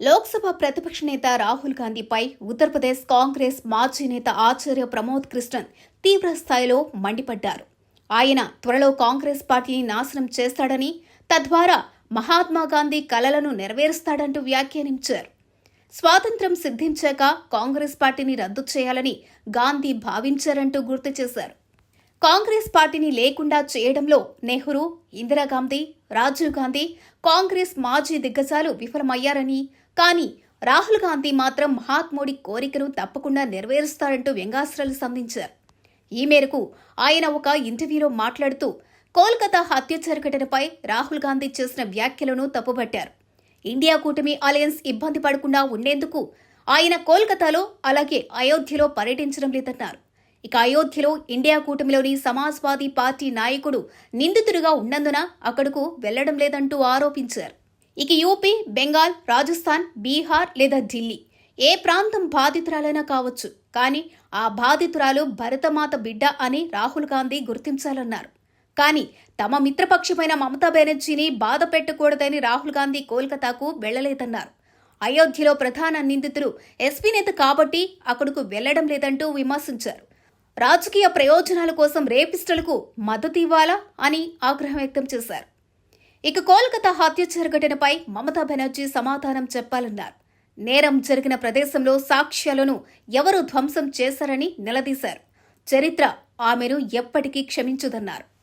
లోక్సభ ప్రతిపక్ష నేత రాహుల్ గాంధీపై ఉత్తరప్రదేశ్ కాంగ్రెస్ మాజీ నేత ఆచార్య ప్రమోద్ కృష్ణన్ తీవ్ర స్థాయిలో మండిపడ్డారు. ఆయన త్వరలో కాంగ్రెస్ పార్టీని నాశనం చేస్తాడని తద్వారా మహాత్మా గాంధీ కలలను నెరవేరుస్తాడంటూ వ్యాఖ్యానించారు. స్వాతంత్ర్యం సిద్ధించాక కాంగ్రెస్ పార్టీని రద్దు చేయాలని గాంధీ భావించారంటూ గుర్తు చేశారు. కాంగ్రెస్ పార్టీని లేకుండా చేయడంలో నెహ్రూ ఇందిరాగాంధీ రాజీవ్ గాంధీ కాంగ్రెస్ మాజీ దిగ్గజాలు విఫలమయ్యారని కానీ రాహుల్ గాంధీ మాత్రం మహాత్ముడి కోరికను తప్పకుండా నెరవేరుస్తారంటూ వ్యంగాస్త్రాలు సంధించారు. ఈ మేరకు ఆయన ఒక ఇంటర్వ్యూలో మాట్లాడుతూ కోల్కతా హత్యాచార ఘటనపై రాహుల్ గాంధీ చేసిన వ్యాఖ్యలను తప్పుబట్టారు. ఇండియా కూటమి అలయన్స్ ఇబ్బంది పడకుండా ఉండేందుకు ఆయన కోల్కతాలో అలాగే అయోధ్యలో పర్యటించడం లేదన్నారు. ఇక అయోధ్యలో ఇండియా కూటమిలోని సమాజ్వాదీ పార్టీ నాయకుడు నిందితుడిగా ఉన్నందున అక్కడకు వెళ్ళడం లేదంటూ ఆరోపించారు. ఇక యూపీ బెంగాల్ రాజస్థాన్ బీహార్ లేదా ఢిల్లీ ఏ ప్రాంతం బాధితురాలైనా కావచ్చు. కానీ ఆ బాధితురాలు భరతమాత బిడ్డ అని రాహుల్ గాంధీ గుర్తించాలన్నారు. కానీ తమ మిత్రపక్షమైన మమతా బెనర్జీని బాధ పెట్టకూడదని రాహుల్ గాంధీ కోల్కతాకు వెళ్ళలేదన్నారు. అయోధ్యలో ప్రధాన నిందితుడు ఎస్పీ నేత కాబట్టి అక్కడకు వెళ్ళడం లేదంటూ విమర్శించారు. రాజకీయ ప్రయోజనాల కోసం రేపిస్టులకు మద్దతు ఇవ్వాలా అని ఆగ్రహం వ్యక్తం చేశారు. ఇక కోల్కతా హత్య ఘటనపై మమతా బెనర్జీ సమాధానం చెప్పాలన్నారు. నేరం జరిగిన ప్రదేశంలో సాక్ష్యాలను ఎవరు ధ్వంసం చేశారని నిలదీశారు. చరిత్ర ఆమెను ఎప్పటికీ క్షమించదన్నారు.